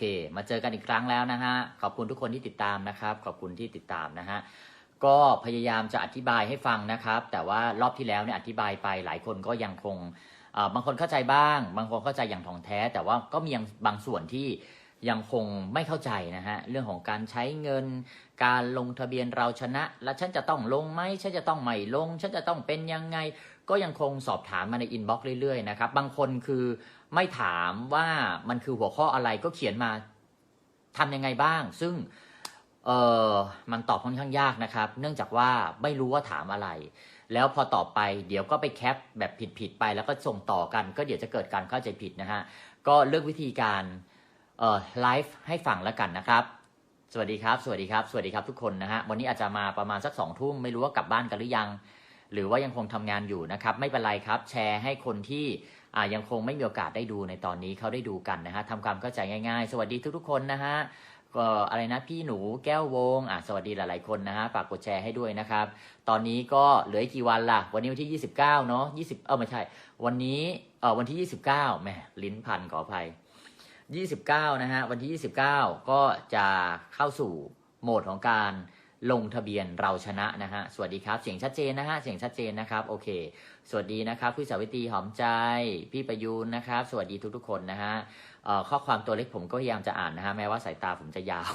เค มาเจอกันอีกครั้งแล้วนะฮะ ขอบคุณทุกคนที่ติดตามนะครับ ขอบคุณที่ติดตามนะฮะ ก็พยายามจะอธิบายให้ฟังนะครับ แต่ว่ารอบที่แล้วเนี่ยอธิบายไปหลายคนก็ยังคงบางคนเข้าใจบ้าง บางคนเข้าใจอย่างถ่องแท้ แต่ว่าก็มียังบางส่วนที่ยังคงไม่เข้าใจนะฮะ เรื่องของการใช้เงิน การลงทะเบียนเราชนะ แล้วฉันจะต้องลงไหมฉันจะต้องไม่ลง ฉันจะต้องเป็นยังไง ก็ยังคงสอบถามมาในอินบ็อกซ์เรื่อยๆนะครับ บางคนคือไม่ถามว่ามันคือหัวข้ออะไรก็เขียนมาทำยังไงบ้าง ซึ่งเออมันตอบค่อนข้างยากนะครับ เนื่องจากว่าไม่รู้ว่าถามอะไร แล้วพอตอบไปเดี๋ยวก็ไปแคปแบบผิดๆไป แล้วก็ส่งต่อกัน ก็เดี๋ยวจะเกิดการเข้าใจผิดนะฮะ ก็เลือกวิธีการเออไลฟ์ให้ฟังแล้วกันนะครับ สวัสดีครับ สวัสดีครับ สวัสดีครับทุกคนนะฮะ วันนี้อาจจะมาประมาณสักสองทุ่มไม่รู้ว่ากลับบ้านกันหรือยัง หรือว่ายังคงทำงานอยู่นะครับ ไม่เป็นไรครับ แชร์ให้คนที่อ่ายังคงไม่มีโอกาสได้ดูในตอนนี้เขาได้ดูกันนะฮะทำความเข้าใจง่ายๆ สวัสดีทุกๆคนนะฮะก็อะไรนะพี่หนูแก้ววงอะสวัสดีหลายๆคนนะฮะฝากกดแชร์ให้ด้วยนะครับ ตอนนี้ก็เหลืออีกกี่วันล่ะ วันนี้วันที่ 29 เนาะ20 เออไม่ใช่ วันนี้เออวันที่ 29แหมลิ้นพันขออภัย 29 นะฮะ วันที่ 29 ก็จะเข้าสู่โหมดของการลงทะเบียนเราชนะนะฮะ สวัสดีครับ เสียงชัดเจนนะฮะ เสียงชัดเจนนะครับ โอเค สวัสดีนะครับพี่สาวิตรีหอมใจ พี่ประยูนนะครับ สวัสดีทุกๆ คนนะฮะข้อความตัวเล็กผมก็พยายามจะอ่านนะฮะ แม้ว่าสายตาผมจะยาว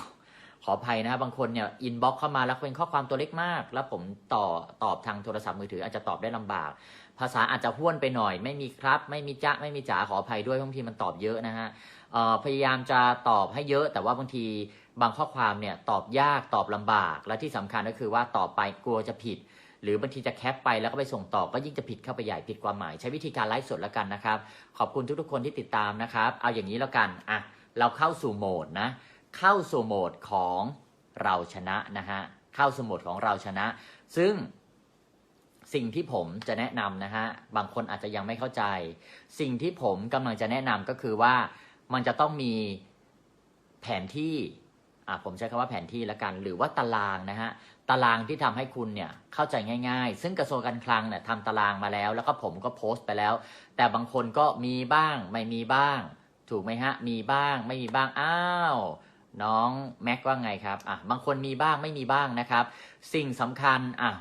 ขออภัยนะฮะ บางคนเนี่ย อินบ็อกเข้ามาแล้วเป็นข้อความตัวเล็กมาก แล้วผมต่อตอบทางโทรศัพท์มือถืออาจจะตอบได้ลำบาก ภาษาอาจจะห้วนไปหน่อย ไม่มีครับ ไม่มีจ๊ะไม่มีจ๋าขออภัยด้วยบางทีมันตอบเยอะนะฮะพยายามจะตอบให้เยอะ แต่ว่าบางทีบางข้อความเนี่ยตอบยากตอบลำบาก และที่สำคัญก็คือว่าตอบไปกลัวจะผิด หรือบางทีจะแคปไปแล้วก็ไปส่งต่อก็ยิ่งจะผิดเข้าไปใหญ่ผิดความหมาย ใช้วิธีการไลฟ์สดแล้วกันนะครับ ขอบคุณทุกๆคนที่ติดตามนะครับ เอาอย่างนี้แล้วกันอะเราเข้าสู่โหมดนะ เข้าสู่โหมดของเราชนะนะฮะเข้าสู่โหมดของเราชนะ ซึ่ง สิ่งที่ผมจะแนะนำนะฮะบางคนอาจจะยังไม่เข้าใจ สิ่งที่ผมกำลังจะแนะนำก็คือว่ามันจะต้องมีแผนที่อะผมใช้คำว่าแผนที่ล้วกัน หรือว่าตารางนะฮะตารางที่ทำให้คุณเนี่ยเข้าใจง่ายๆ ซึ่งกระทรวงการคลังเนี่ยทำตารางมาแล้ว แล้วก็ผมก็โพสต์ไปแล้ว แต่บางคนก็มีบ้าง ไม่มีบ้าง ถูกไหมฮะ มีบ้าง ไม่มีบ้างอ้าวน้องแม็กว่าไงครับอะบางคนมีบ้างไม่มีบ้างนะครับ สิ่งสำคัญอะ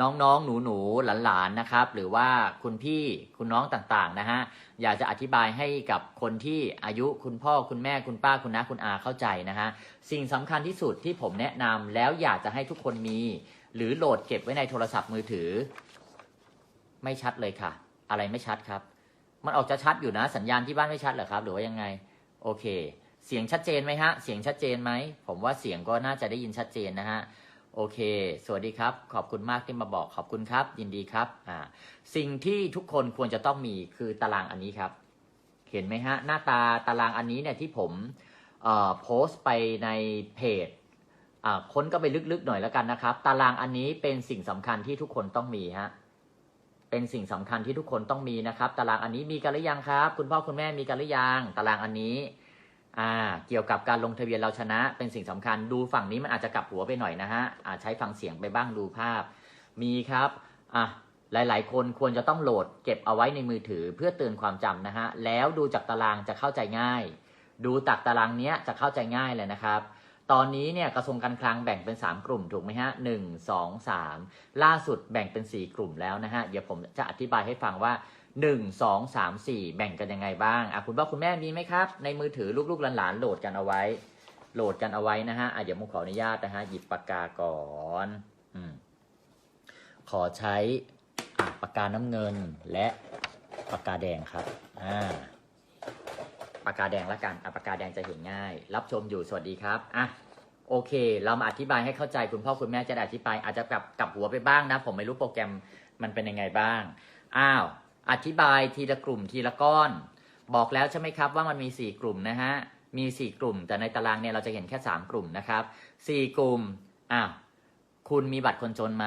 น้องๆ หนูๆ หลานๆ นะครับ หรือว่าคุณพี่คุณน้องต่างๆ นะฮะ อยากจะอธิบายให้กับคนที่อายุคุณพ่อคุณแม่คุณป้าคุณน้าคุณอาเข้าใจนะฮะ สิ่งสำคัญที่สุดที่ผมแนะนำแล้วอยากจะให้ทุกคนมี หรือโหลดเก็บไว้ในโทรศัพท์มือถือ ไม่ชัดเลยค่ะ อะไรไม่ชัดครับ มันออกจะชัดอยู่นะ สัญญาณที่บ้านไม่ชัดเหรอครับ หรือว่ายังไง โอเค เสียงชัดเจนไหมฮะ เสียงชัดเจนไหม ผมว่าเสียงก็น่าจะได้ยินชัดเจนนะฮะ โอเค สวัสดีครับ ขอบคุณมากที่มาบอกขอบคุณครับ ยินดีครับอ่าสิ่งที่ทุกคนควรจะต้องมีคือตารางอันนี้ครับ เห็นไหมฮะ หน้าตาตารางอันนี้เนี่ยที่ผมเอ่อโพสต์ไปในเพจอ่าค้นก็ไปลึกๆหน่อยแล้วกันนะครับ ตารางอันนี้เป็นสิ่งสำคัญที่ทุกคนต้องมีฮะเป็นสิ่งสำคัญที่ทุกคนต้องมีนะครับ ตารางอันนี้มีกันหรือยังครับ คุณพ่อคุณแม่มีกันหรือยังตารางอันนี้ อ่าเกี่ยวกับการลงทะเบียนเราชนะเป็นสิ่งสำคัญดูฝั่งนี้มันอาจจะกลับหัวไปหน่อยนะฮะอาจใช้ฟังเสียงไปบ้างดูภาพ มีครับอะหลาย ๆ คนควรจะต้องโหลดเก็บเอาไว้ในมือถือเพื่อเตือนความจำนะฮะแล้วดูจากตารางจะเข้าใจง่าย ดูจากตารางเนี้ยจะเข้าใจง่ายเลยนะครับ ตอนนี้เนี่ยกระทรวงการคลังแบ่งเป็น 3 กลุ่มถูกไหมฮะหนึ่งสองสามล่าสุดแบ่งเป็น 4 กลุ่มแล้วนะฮะเดี๋ยวผมจะอธิบายให้ฟังว่า 1 2 3 4แบ่งกันยังไงบ้างอะคุณพ่อคุณแม่มีไหมครับ ในมือถือลูกๆหลานๆโหลดกันเอาไว้ โหลดกันเอาไว้นะฮะอะเดี๋ยวผมขออนุญาตนะฮะหยิบปากกาก่อนอืมขอใช้อะปากกาน้ำเงินและปากกาแดงครับอ่าปากกาแดงละกันอะปากกาแดงจะเห็นง่าย รับชมอยู่สวัสดีครับอะโอเค เรามาอธิบายให้เข้าใจคุณพ่อคุณแม่จะได้อธิบายอาจจะกลับกลับหัวไปบ้างนะ ผมไม่รู้โปรแกรมมันเป็นยังไงบ้าง อ้าว อธิบายทีละกลุ่มทีละก้อน บอกแล้วใช่ไหมครับว่ามันมี 4 กลุ่มนะฮะ มี 4 กลุ่ม แต่ในตารางเนี่ยเราจะเห็นแค่ 3 กลุ่มนะครับ4กลุ่มอ้าวคุณมีบัตรคนจนไหม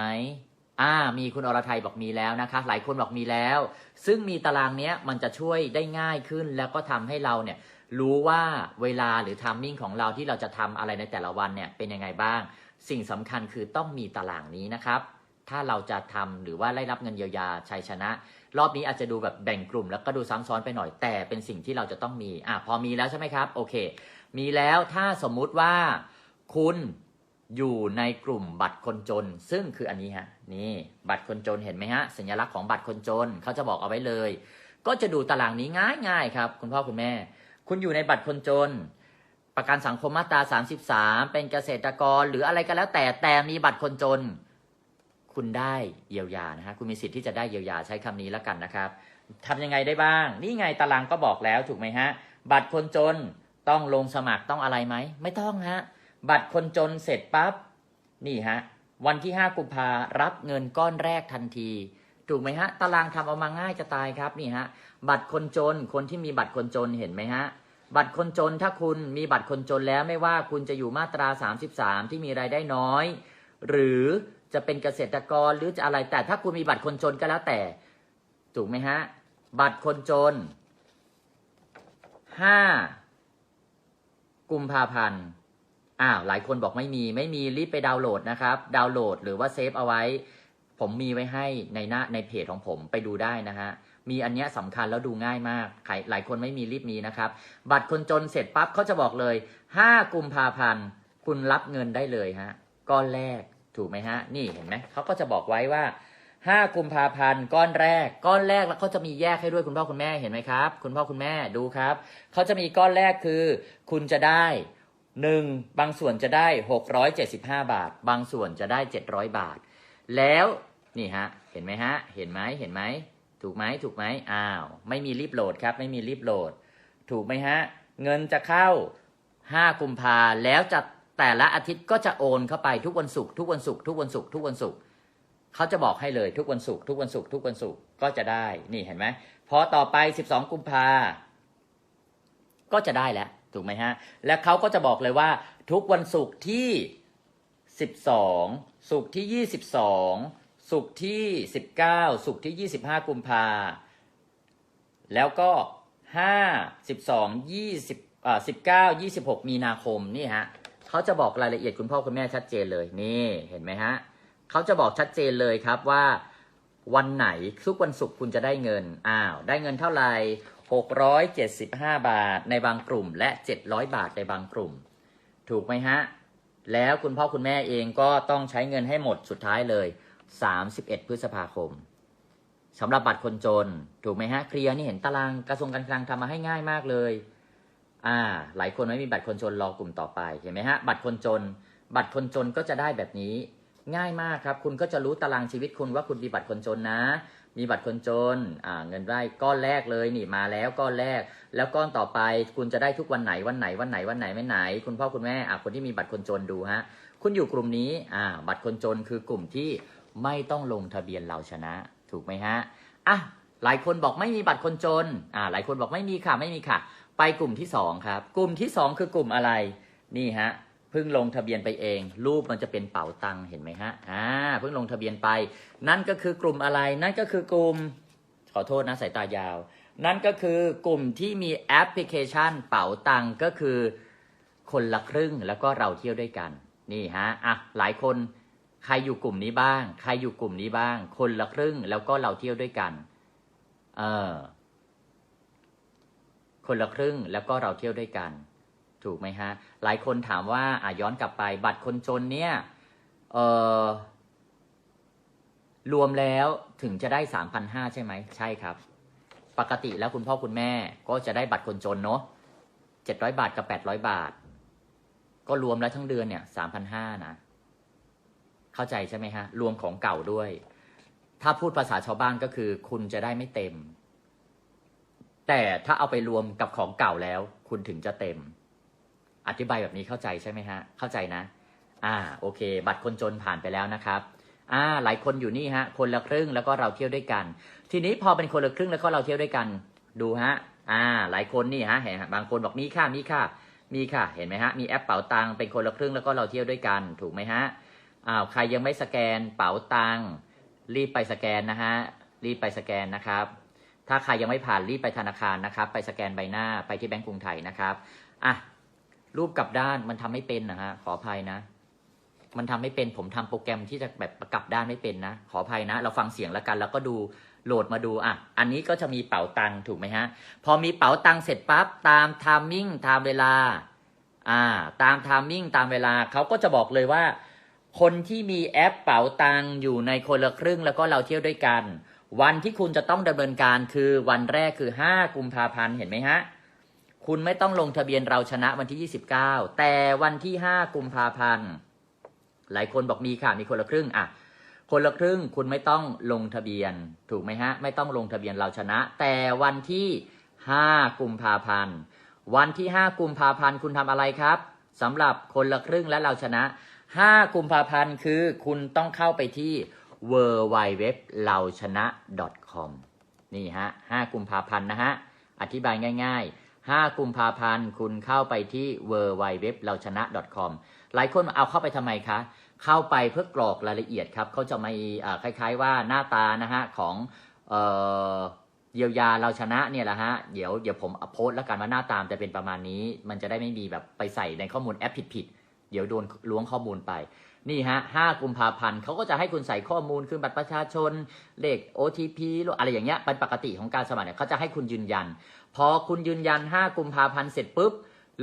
อ่า มีคุณอรไทยบอกมีแล้วนะคะ หลายคนบอกมีแล้ว ซึ่งมีตารางเนี้ยมันจะช่วยได้ง่ายขึ้น แล้วก็ทำให้เราเนี่ยรู้ว่าเวลาหรือทามมิ่งของเราที่เราจะทำอะไรในแต่ละวันเนี่ยเป็นยังไงบ้าง สิ่งสำคัญคือต้องมีตารางนี้นะครับ ถ้าเราจะทำหรือว่าได้รับเงินเยียวยาชัยชนะ รอบนี้อาจจะดูแบบแบ่งกลุ่ม แล้วก็ดูซ้ำซ้อนไปหน่อยแต่เป็นสิ่งที่เราจะต้องมีอะพอมีแล้วใช่ไหมครับโอเค มีแล้วถ้าสมมุติว่าคุณอยู่ในกลุ่มบัตรคนจน ซึ่งคืออันนี้ฮะนี่บัตรคนจนเห็นไหมฮะสัญลักษณ์ของบัตรคนจนเขาจะบอกเอาไว้เลย ก็จะดูตารางนี้ง่ายๆครับ คุณพ่อคุณแม่ คุณอยู่ในบัตรคนจน ประกันสังคมมาตรา 33 เป็นเกษตรกรหรืออะไรก็แล้วแต่แต่มีบัตรคนจน คุณได้เยียวยานะฮะคุณมีสิทธิ์ที่จะได้เยียวยาใช้คำนี้แล้วกันนะครับทำยังไงได้บ้าง นี่ไงตารางก็บอกแล้วถูกไหมฮะ บัตรคนจนต้องลงสมัครต้องอะไรไหม ไม่ต้องฮะ บัตรคนจนเสร็จปั๊บนี่ฮะ วันที่ 5 กุมภารับเงินก้อนแรกทันที ถูกไหมฮะ ตารางทำเอามาง่ายจะตายครับนี่ฮะ บัตรคนจนคนที่มีบัตรคนจนเห็นไหมฮะบัตรคนจนถ้าคุณมีบัตรคนจนแล้วไม่ว่าคุณจะอยู่มาตรา 33 ที่มีรายได้น้อย หรือ จะเป็นเกษตรกรหรือจะอะไร แต่ถ้าคุณมีบัตรคนจนก็แล้วแต่ ถูกไหมฮะ บัตรคนจน5กุมภาพันธ์อ้าวหลายคนบอกไม่มี ไม่มีรีบไปดาวน์โหลดนะครับ ดาวน์โหลดหรือว่าเซฟเอาไว้ ผมมีไว้ให้ในหน้าในเพจของผมไปดูได้นะฮะมีอันเนี้ยสำคัญแล้วดูง่ายมากใครหลายคนไม่มีรีบมีนะครับ บัตรคนจนเสร็จปั๊บเขาจะบอกเลย 5 กุมภาพันธ์ คุณรับเงินได้เลยฮะก้อนแรก ถูกไหมฮะ นี่เห็นไหมเขาก็จะบอกไว้ว่า5กุมภาพันธ์ก้อนแรก ก้อนแรกแล้วเขาจะมีแยกให้ด้วยคุณพ่อคุณแม่เห็นไหมครับ คุณพ่อคุณแม่ดูครับเขาจะมีก้อนแรกคือ คุณจะได้หนึ่งบางส่วนจะได้675บาท บางส่วนจะได้700บาท แล้วนี่ฮะเห็นไหมฮะ เห็นไหมเห็นไหมถูกไหมถูกไหมอ้าว ไม่มีรีบโหลดครับ ไม่มีรีบโหลด ถูกไหมฮะ เงินจะเข้า5กุมภาแล้วจะ แต่ละอาทิตย์ก็จะโอนเข้าไปทุกวันศุกร์ทุกวันศุกร์ทุกวันศุกร์ทุกวันศุกร์เขาจะบอกให้เลยทุกวันศุกร์ทุกวันศุกร์ทุกวันศุกร์ก็จะได้นี่เห็นไหมพอต่อไป 12 กุมภาก็จะได้แล้วถูกไหมฮะและเขาก็จะบอกเลยว่า ทุกวันศุกร์ที่ 12ศุกร์ที่ 22ศุกร์ที่ 19ศุกร์ที่ 25 กุมภาแล้วก็ 5 12 20อ่า19 26 มีนาคมนี่ฮะ เขาจะบอกรายละเอียดคุณพ่อคุณแม่ชัดเจนเลยนี่เห็นไหมฮะเขาจะบอกชัดเจนเลยครับว่าวันไหนทุกวันศุกร์คุณจะได้เงินอ้าวได้เงินเท่าไหร่675 บาทในบางกลุ่ม และ 700 บาทในบางกลุ่ม ถูกไหมฮะ แล้วคุณพ่อคุณแม่เองก็ต้องใช้เงินให้หมดสุดท้ายเลย 31 พฤษภาคมสำหรับบัตรคนจน ถูกไหมฮะ เคลียร์นี่เห็นตารางกระทรวงการคลังทำมาให้ง่ายมากเลย อ่า หลายคนไม่มีบัตรคนจนรอกลุ่มต่อไปเห็นไหมฮะ บัตรคนจน บัตรคนจนก็จะได้แบบนี้ ง่ายมากครับ คุณก็จะรู้ตารางชีวิตคุณว่าคุณมีบัตรคนจนนะ มีบัตรคนจน อ่า เงินได้ก้อนแรกเลยนี่มาแล้วก้อนแรก แล้วก้อนต่อไปคุณจะได้ทุกวันไหนวันไหนวันไหนวันไหนไม่ไหน คุณพ่อคุณแม่อ่าคนที่มีบัตรคนจนดูฮะ คุณอยู่กลุ่มนี้ อ่า บัตรคนจนคือกลุ่มที่ไม่ต้องลงทะเบียนเราชนะ ถูกไหมฮะ อะ หลายคนบอกไม่มีบัตรคนจน อ่า หลายคนบอกไม่มีค่ะ ไม่มีค่ะ ไปกลุ่มที่สองครับ กลุ่มที่สองคือกลุ่มอะไร นี่ฮะเพิ่งลงทะเบียนไปเอง รูปมันจะเป็นเป๋าตังเห็นไหมฮะอ่าเพิ่งลงทะเบียนไป นั่นก็คือกลุ่มอะไร นั่นก็คือกลุ่มขอโทษนะสายตายาว นั่นก็คือกลุ่มที่มีแอปพลิเคชัน เป๋าตังก็คือ คนละครึ่งแล้วก็เราเที่ยวด้วยกัน นี่ฮะอะหลายคนใครอยู่กลุ่มนี้บ้าง ใครอยู่กลุ่มนี้บ้าง คนละครึ่งแล้วก็เราเที่ยวด้วยกัน เออ คนละครึ่งแล้วก็เราเที่ยวด้วยกัน ถูกไหมฮะ หลายคนถามว่าอะย้อนกลับไปบัตรคนจนเนี่ยเออรวมแล้วถึงจะได้สามพันห้าใช่ไหมใช่ครับ ปกติแล้วคุณพ่อคุณแม่ก็จะได้บัตรคนจนเนาะเจ็ดร้อยบาทกับแปดร้อยบาท ก็รวมแล้วทั้งเดือนเนี่ยสามพันห้านะ เข้าใจใช่ไหมฮะ รวมของเก่าด้วย ถ้าพูดภาษาชาวบ้านก็คือ คุณจะได้ไม่เต็ม แต่ถ้าเอาไปรวมกับของเก่าแล้ว คุณถึงจะเต็ม อธิบายแบบนี้เข้าใจใช่ไหมฮะ เข้าใจนะ อ่า โอเค บัตรคนจนผ่านไปแล้วนะครับ อ่า หลายคนอยู่นี่ฮะ คนละครึ่งแล้วก็เราเที่ยวด้วยกัน ทีนี้พอเป็นคนละครึ่งแล้วก็เราเที่ยวด้วยกัน ดูฮะ อ่า หลายคนนี่ฮะ เห็นบางคนบอกมีค่ามีค่า มีค่ะ เห็นไหมฮะ มีแอปเป๋าตังเป็นคนละครึ่งแล้วก็เราเที่ยวด้วยกัน ถูกไหมฮะ อ้าว ใครยังไม่สแกนเป๋าตังรีบไปสแกนนะฮะ รีบไปสแกนนะครับ ถ้าใครยังไม่ผ่านรีบไปธนาคารนะครับ ไปสแกนใบหน้าไปที่แบงก์กรุงไทยนะครับอะรูปกลับด้านมันทำไม่เป็นนะฮะขออภัยนะ มันทำไม่เป็นผมทำโปรแกรมที่จะแบบกลับด้านไม่เป็นนะ ขออภัยนะ เราฟังเสียงแล้วกัน แล้วก็ดูโหลดมาดูอะอันนี้ก็จะมีเป๋าตังถูกไหมฮะ พอมีเป๋าตังเสร็จปั๊บตามทามมิ่งตามเวลาอ่าตามทามมิ่งตามเวลาเขาก็จะบอกเลยว่า คนที่มีแอปเป๋าตังอยู่ในคนละครึ่งแล้วก็เราเที่ยวด้วยกัน วันที่คุณจะต้องดำเนินการคือวันแรกคือ 5 กุมภาพันธ์เห็นไหมฮะ คุณไม่ต้องลงทะเบียนเราชนะวันที่ 29 แต่วันที่ 5 กุมภาพันธ์ หลายคนบอกมีค่ะมีคนละครึ่งอะคนละครึ่งคุณไม่ต้องลงทะเบียนถูกไหมฮะ ไม่ต้องลงทะเบียนเราชนะ แต่วันที่ 5 กุมภาพันธ์ วันที่ 5 กุมภาพันธ์คุณทำอะไรครับสำหรับคนละครึ่งและเราชนะ 5 กุมภาพันธ์คือคุณต้องเข้าไปที่ w w w เราชนะ .com นี่ฮะ 5 กุมภาพันธ์นะฮะ อธิบายง่าย ๆ 5 กุมภาพันธ์คุณเข้าไปที่ w w w เราชนะ .com หลายคนเอาเข้าไปทำไมคะ เข้าไปเพื่อกรอกรายละเอียดครับ เขาจะมีอ่าคล้าย ๆ ว่าหน้าตานะฮะของเอ่อเยียวยาเราชนะเนี่ยแหละฮะ เดี๋ยวเดี๋ยวผมโพสต์แล้วกันว่าหน้าตามจะเป็นประมาณนี้ มันจะได้ไม่มีแบบไปใส่ในข้อมูลแอปผิดๆ เดี๋ยวโดนล้วงข้อมูลไป นี่ฮะ5กุมภาพันธ์เขาก็จะให้คุณใส่ข้อมูลคือบัตรประชาชน เลข OTP หรืออะไรอย่างเงี้ย เป็นปกติของการสมัครเนี่ยเขาจะให้คุณยืนยัน พอคุณยืนยัน5กุมภาพันธ์เสร็จปุ๊บ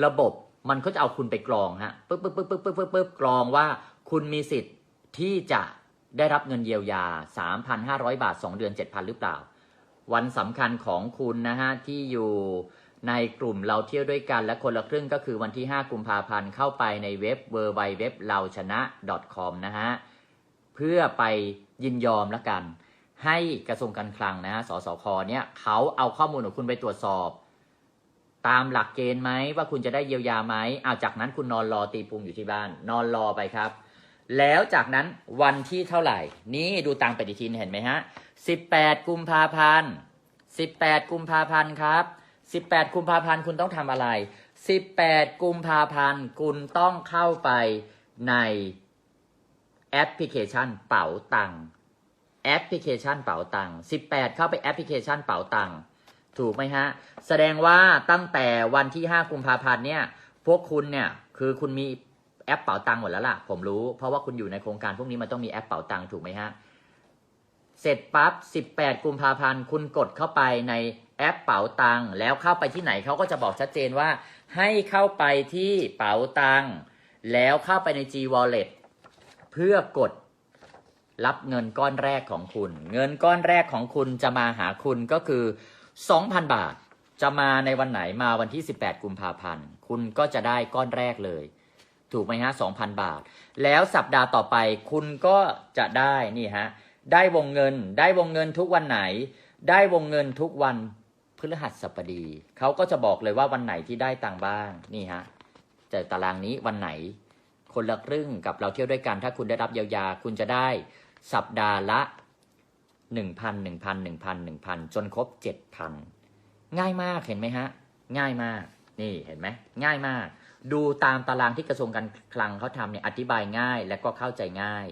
ระบบมันก็จะเอาคุณไปกรองฮะปึ๊บปึ๊บปึ๊บปึ๊บปึ๊บปึ๊บปึ๊บกรองว่าคุณมีสิทธิ์ที่จะได้รับเงินเยียวยา 3,500 บาท 2 เดือน 7,000 หรือเปล่า วันสำคัญของคุณนะฮะที่อยู่ ในกลุ่มเราเที่ยวด้วยกันและคนละครึ่งก็คือวันที่ 5 กุมภาพันธ์เข้าไปในเว็บ w w w เราชนะ .com นะฮะ เพื่อไปยินยอมละกัน ให้กระทรวงการคลังนะฮะ สสคเนี่ยเขาเอาข้อมูลของคุณไปตรวจสอบ ตามหลักเกณฑ์ไหมว่าคุณจะได้เยียวยาไหมเอาจากนั้นคุณนอนรอตีปุงอยู่ที่บ้าน นอนรอไปครับ แล้วจากนั้นวันที่เท่าไหร่ นี่ดูตังปฏิทินเห็นไหมฮะ 18 กุมภาพันธ์ 18 กุมภาพันธ์ครับ 18 กุมภาพันธ์คุณต้องทำอะไร 18 กุมภาพันธ์คุณต้องเข้าไปในแอปพลิเคชันเป๋าตังแอปพลิเคชันเป๋าตังค์18 เข้าไปแอปพลิเคชันเป๋าตังถูกไหมฮะ แสดงว่าตั้งแต่วันที่ 5 กุมภาพันธ์เนี่ย พวกคุณเนี่ย คือคุณมีแอปเป๋าตังหมดแล้วล่ะ ผมรู้ เพราะว่าคุณอยู่ในโครงการพวกนี้มันต้องมีแอปเป๋าตังถูกไหมฮะ เสร็จปั๊บ 18 กุมภาพันธ์ คุณกดเข้าไปในแอปเป๋าตังค์แล้วเข้าไปที่ไหนเขาก็จะบอกชัดเจนว่า ให้เข้าไปที่เป๋าตังค์แล้วเข้าไปใน G Wallet เพื่อกดรับเงินก้อนแรกของคุณ เงินก้อนแรกของคุณจะมาหาคุณก็คือ 2,000 บาท จะมาในวันไหนมาวันที่ 18 กุมภาพันธ์ คุณก็จะได้ก้อนแรกเลย ถูกไหมฮะ 2,000 บาท แล้วสัปดาห์ต่อไปคุณก็จะได้นี่ฮะ ได้วงเงิน ได้วงเงินทุกวันไหน ได้วงเงินทุกวันพฤหัสบดีเขาก็จะบอกเลยว่าวันไหนที่ได้ตังบ้างนี่ฮะแต่ตารางนี้วันไหน คนละครึ่งกับเราเที่ยวด้วยกัน ถ้าคุณได้รับเยียวยาคุณจะได้สัปดาห์ละหนึ่งพันหนึ่งพันหนึ่งพันหนึ่งพันจนครบเจ็ดพันง่ายมากเห็นไหมฮะ ง่ายมาก นี่เห็นไหมง่ายมาก ดูตามตารางที่กระทรวงการคลังเขาทำเนี่ยอธิบายง่ายและก็เข้าใจง่าย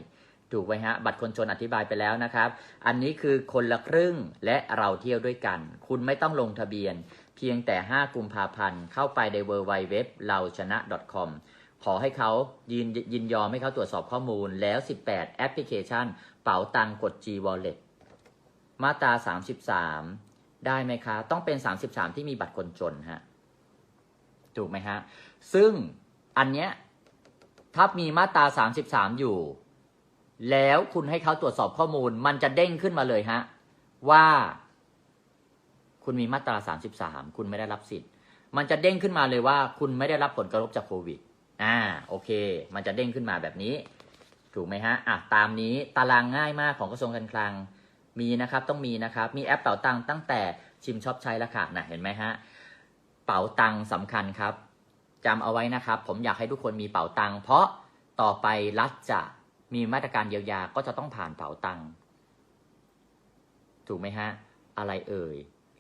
ถูกไหมฮะ บัตรคนจนอธิบายไปแล้วนะครับ อันนี้คือคนละครึ่งและเราเที่ยวด้วยกัน คุณไม่ต้องลงทะเบียน เพียงแต่ 5 กุมภาพันธ์เข้าไปใน w w w เราชนะ .com ขอให้เขายินยินยอมให้เขาตรวจสอบข้อมูลแล้ว 18 แอปพลิเคชัน เป๋าตังกด G Wallet มาตรา 33 ได้ไหมคะ ต้องเป็น 33 ที่มีบัตรคนจนฮะ ถูกไหมฮะ ซึ่งอันเนี้ยถ้ามีมาตรา 33 อยู่ แล้วคุณให้เขาตรวจสอบข้อมูล มันจะเด้งขึ้นมาเลยฮะ ว่า คุณมีมาตรา 33 คุณไม่ได้รับสิทธิ์ มันจะเด้งขึ้นมาเลยว่า คุณไม่ได้รับผลกระทบจากโควิด อ่า โอเค มันจะเด้งขึ้นมาแบบนี้ ถูกไหมฮะ อะ ตามนี้ตารางง่ายมากของกระทรวงการคลัง มีนะครับ ต้องมีนะครับ มีแอปเป๋าตังค์ตั้งแต่ชิมช็อปใช้แล้วค่ะนะเห็นไหมฮะ เป๋าตังค์สำคัญครับจำเอาไว้นะครับ ผมอยากให้ทุกคนมีเป๋าตังค์เพราะต่อไปรัฐจะ มีมาตรการเยียวยาก็จะต้องผ่านเป๋าตังค์ถูกไหมฮะ อะไรเอ่ย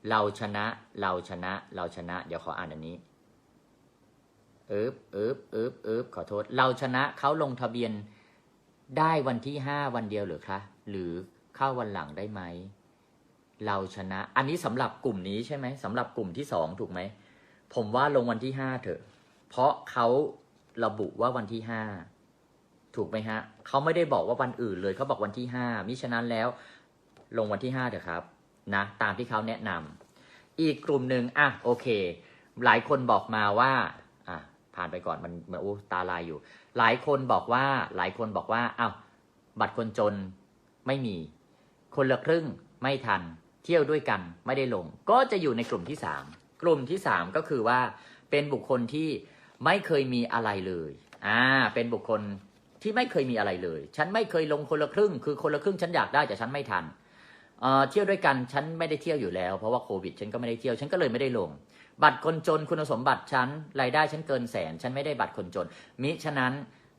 เราชนะ เราชนะ เราชนะ เดี๋ยวขออ่านอันนี้เอิบเอิบเอิบเอิบขอโทษ เราชนะเขาลงทะเบียนได้วันที่ห้าวันเดียวหรือคะ หรือเข้าวันหลังได้ไหม เราชนะ อันนี้สำหรับกลุ่มนี้ใช่ไหมสำหรับกลุ่มที่สองถูกไหม ผมว่าลงวันที่ห้าเถอะ เพราะเขาระบุว่าวันที่ห้า ถูกไหมฮะเขาไม่ได้บอกว่าวันอื่นเลยเขาบอกวันที่ห้ามิฉะนั้นแล้ว ลงวันที่ห้าเถอะครับนะตามที่เขาแนะนำอีกกลุ่มหนึ่งอะโอเค หลายคนบอกมาว่าอะผ่านไปก่อนมันมันโอ้ตาลายอยู่ หลายคนบอกว่าหลายคนบอกว่าอ้าวบัตรคนจนไม่มี คนละครึ่งไม่ทัน เที่ยวด้วยกันไม่ได้ลง ก็จะอยู่ในกลุ่มที่สามกลุ่มที่สามก็คือว่าเป็นบุคคลที่ไม่เคยมีอะไรเลยอ่าเป็นบุคคล ที่ไม่เคยมีอะไรเลย ฉันไม่เคยลงคนละครึ่ง คือคนละครึ่งฉันอยากได้แต่ฉันไม่ทันเที่ยวด้วยกันฉันไม่ได้เที่ยวอยู่แล้ว เพราะว่าโควิด ฉันก็ไม่ได้เที่ยวฉันก็เลยไม่ได้ลง บัตรคนจนคุณสมบัติฉันรายได้ฉันเกินแสน ฉันไม่ได้บัตรคนจน มิฉะนั้น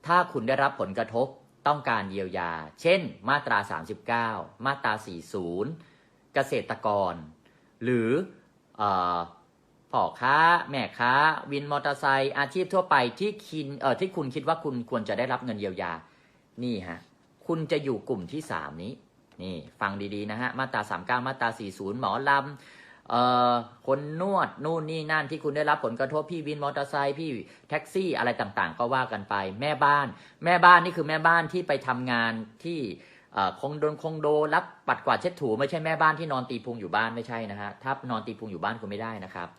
ถ้าคุณได้รับผลกระทบต้องการเยียวยา เช่น มาตรา 39 มาตรา 40 เกษตรกร หรืออ พ่อค้า แม่ค้า วินมอเตอร์ไซค์อาชีพทั่วไปที่คินเออที่คุณคิดว่าคุณควรจะได้รับเงินเยียวยา นี่ฮะ คุณจะอยู่กลุ่มที่3นี้ นี่ ฟังดีๆนะฮะ มาตรา39มาตรา40หมอลำเอ่อคนนวดนู่นนี่นั่นที่คุณได้รับผลกระทบพี่วินมอเตอร์ไซค์พี่แท็กซี่อะไรต่างๆ ก็ว่ากันไป แม่บ้าน แม่บ้านนี่คือแม่บ้านที่ไปทำงานที่เอ่อคงโดนคงโดรับปัดกวาดเช็ดถูไม่ใช่แม่บ้านที่นอนตีพุงอยู่บ้านไม่ใช่นะฮะถ้านอนตีพุงอยู่บ้านคุณไม่ได้นะครับ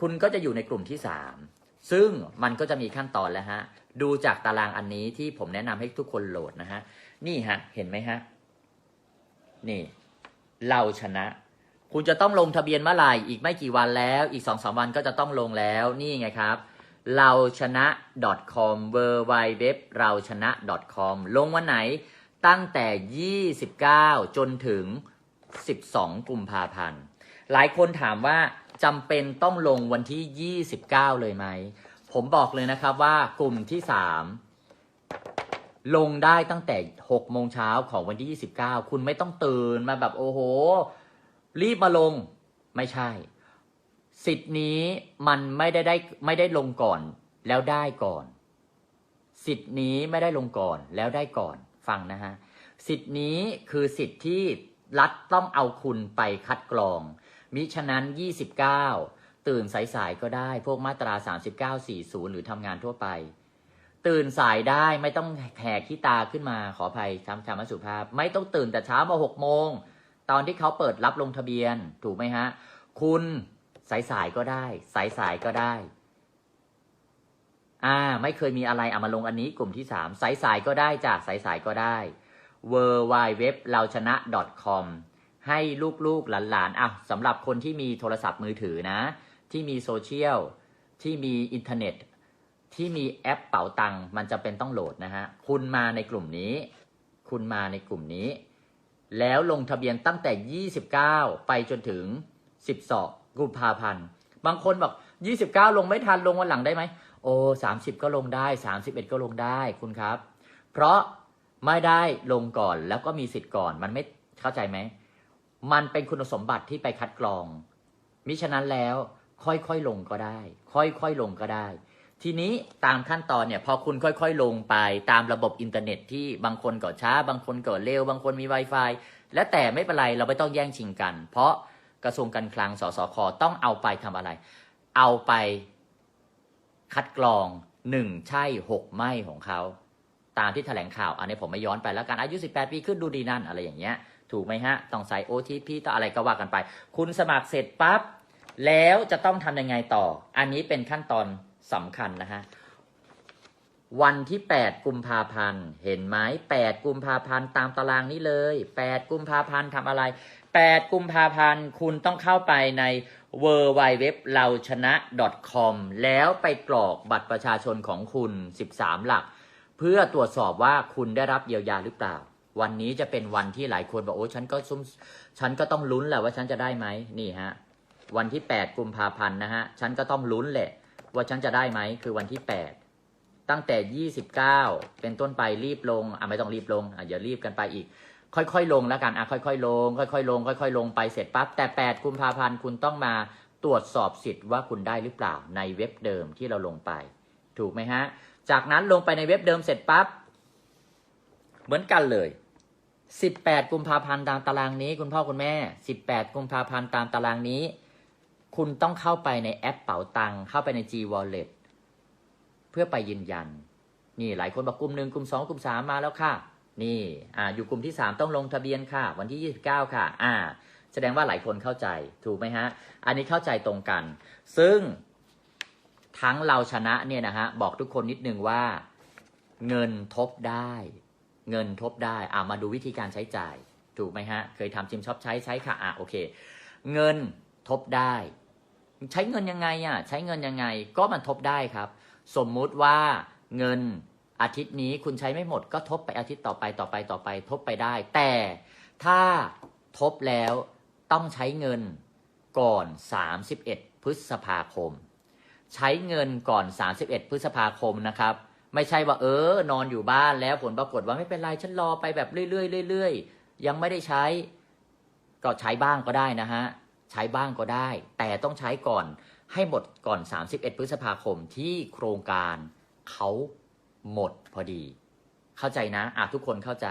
คุณก็จะอยู่ในกลุ่มที่ 3 ซึ่งมันก็จะมีขั้นตอนแล้วฮะ ดูจากตารางอันนี้ที่ผมแนะนำให้ทุกคนโหลดนะฮะ นี่ฮะ เห็นไหมฮะ นี่ เราชนะ คุณจะต้องลงทะเบียนเมื่อไหร่ อีกไม่กี่วันแล้ว อีกสองสามวันก็จะต้องลงแล้ว นี่ไงครับ เราชนะ .com w w w เราชนะ .com ลงวันไหน ตั้งแต่ 29 จนถึง 12 กุมภาพันธ์ หลายคนถามว่า จำเป็นต้องลงวันที่ 29 เลยไหม ผมบอกเลยนะครับว่ากลุ่มที่ 3 ลงได้ตั้งแต่ 6 โมงเช้าของวันที่ 29 คุณไม่ต้องตื่นมาแบบโอ้โห รีบมาลงไม่ใช่ สิทธิ์นี้มันไม่ได้ได้ไม่ได้ลงก่อน แล้วได้ก่อน สิทธิ์นี้ไม่ได้ลงก่อนแล้วได้ก่อนฟังนะฮะสิทธิ์นี้คือสิทธิ์ที่รัฐต้องเอาคุณไปคัดกรอง มิฉะนั้น 29 ตื่นสายๆก็ได้ พวกมาตรา 39 40 หรือทำงานทั่วไป ตื่นสายได้ไม่ต้องแหกขี้ตาขึ้นมาขออภัยทำธรรมสุภาพ ไม่ต้องตื่นแต่เช้ามา6โมง ตอนที่เขาเปิดรับลงทะเบียนถูกไหมฮะ คุณสายสายๆก็ได้ สายสายๆก็ได้ อ่า ไม่เคยมีอะไรเอามาลงอันนี้กลุ่มที่สามสายสายก็ได้จ้ะสายสายก็ได้ w w w เราชนะ .com ให้ลูกๆหลานๆอะสำหรับคนที่มีโทรศัพท์มือถือนะ ที่มีโซเชียล ที่มีอินเทอร์เน็ต ที่มีแอปเป๋าตังค์มันจะเป็นต้องโหลดนะฮะ คุณมาในกลุ่มนี้ คุณมาในกลุ่มนี้ แล้วลงทะเบียนตั้งแต่ 29 ไปจนถึง 12กุมภาพันธ์ บางคนบอก 29 ลงไม่ทันลงวันหลังได้ไหม โอ้30 ก็ลงได้ 31 ก็ลงได้คุณครับ เพราะไม่ได้ลงก่อนแล้วก็มีสิทธิ์ก่อนมันไม่เข้าใจไหม มันเป็นคุณสมบัติที่ไปคัดกรอง มิฉะนั้นแล้วค่อยๆลงก็ได้ ค่อยๆลงก็ได้ ทีนี้ตามขั้นตอนเนี่ยพอคุณค่อยๆลงไปตามระบบอินเทอร์เน็ตที่บางคนก็ช้า บางคนก็เร็ว บางคนมี Wi-Fi และแต่ไม่เป็นไรเราไม่ต้องแย่งชิงกัน เพราะกระทรวงการคลังสสคต้องเอาไปทำอะไร เอาไปคัดกรองหนึ่งใช่หกไม่ของเขา ตามที่แถลงข่าว อันนี้ผมไม่ย้อนไปแล้วกันอายุ 18 ปีขึ้นดูดีนั่นอะไรอย่างเงี้ย ถูกไหมฮะ ต้องใส่ OTP ต้องอะไรก็ว่ากันไป คุณสมัครเสร็จปั๊บ แล้วจะต้องทำยังไงต่อ อันนี้เป็นขั้นตอนสำคัญนะฮะ วันที่ 8 กุมภาพันธ์ เห็นไหม8 กุมภาพันธ์ตามตารางนี้เลย 8 กุมภาพันธ์ทำอะไร 8 กุมภาพันธ์คุณต้องเข้าไปใน w w w เราชนะ .com แล้วไปกรอกบัตรประชาชนของคุณ 13 หลัก เพื่อตรวจสอบว่าคุณได้รับเยียวยาหรือเปล่า วันนี้จะเป็นวันที่หลายคนบอกโอ้ฉันก็ซุ่มฉันก็ต้องลุ้นแหละว่าฉันจะได้ไหมนี่ฮะวันที่ 8 กุมภาพันธ์นะฮะฉันก็ต้องลุ้นแหละ ว่าฉันจะได้ไหมคือวันที่ 8 ตั้งแต่ 29 เป็นต้นไปรีบลงอะไม่ต้องรีบลงอะอย่ารีบกันไปอีก ค่อยๆลงแล้วกันอะค่อยๆลง ค่อยๆลง ค่อย ๆ ลงไปเสร็จปั๊บแต่ 8 กุมภาพันธ์คุณต้องมาตรวจสอบสิทธิ์ว่าคุณได้หรือเปล่าในเว็บเดิมที่เราลงไป ถูกไหมฮะจากนั้นลงไปในเว็บเดิมเสร็จปั๊บเหมือนกันเลย 18 กุมภาพันธ์ตามตารางนี้ คุณพ่อคุณแม่ 18 กุมภาพันธ์ตามตารางนี้ คุณต้องเข้าไปในแอปเป๋าตังเข้าไปใน G Wallet เพื่อไปยืนยัน นี่หลายคนบอกกลุ่มหนึ่งกลุ่มสองกลุ่มสามมาแล้วค่ะ นี่อ่าอยู่กลุ่มที่สามต้องลงทะเบียนค่ะ วันที่ 29 ค่ะ อ่า แสดงว่าหลายคนเข้าใจถูกไหมฮะ อันนี้เข้าใจตรงกัน ซึ่งทั้งเราชนะเนี่ยนะฮะบอกทุกคนนิดนึงว่า เงินทบได้ เงินทบได้อ่ามาดูวิธีการใช้จ่าย ถูกไหมฮะ เคยทำจิมช็อปใช้ใช้ค่ะอะโอเค เงินทบได้ ใช้เงินยังไงอะใช้เงินยังไงก็มันทบได้ครับ สมมุติว่าเงินอาทิตย์นี้คุณใช้ไม่หมดก็ทบไปอาทิตย์ต่อไปต่อไปต่อไป ทบไปได้ แต่ถ้าทบแล้วต้องใช้เงินก่อน 31 พฤษภาคม ใช้เงินก่อน 31 พฤษภาคมนะครับ ไม่ใช่ว่าเออนอนอยู่บ้านแล้วผลปรากฏว่าไม่เป็นไรฉันรอไปแบบเรื่อยๆเรื่อยๆยังไม่ได้ใช้ ก็ใช้บ้างก็ได้นะฮะใช้บ้างก็ได้ แต่ต้องใช้ก่อนให้หมดก่อน 31 พฤษภาคมที่โครงการเขาหมดพอดี เข้าใจนะอะทุกคนเข้าใจ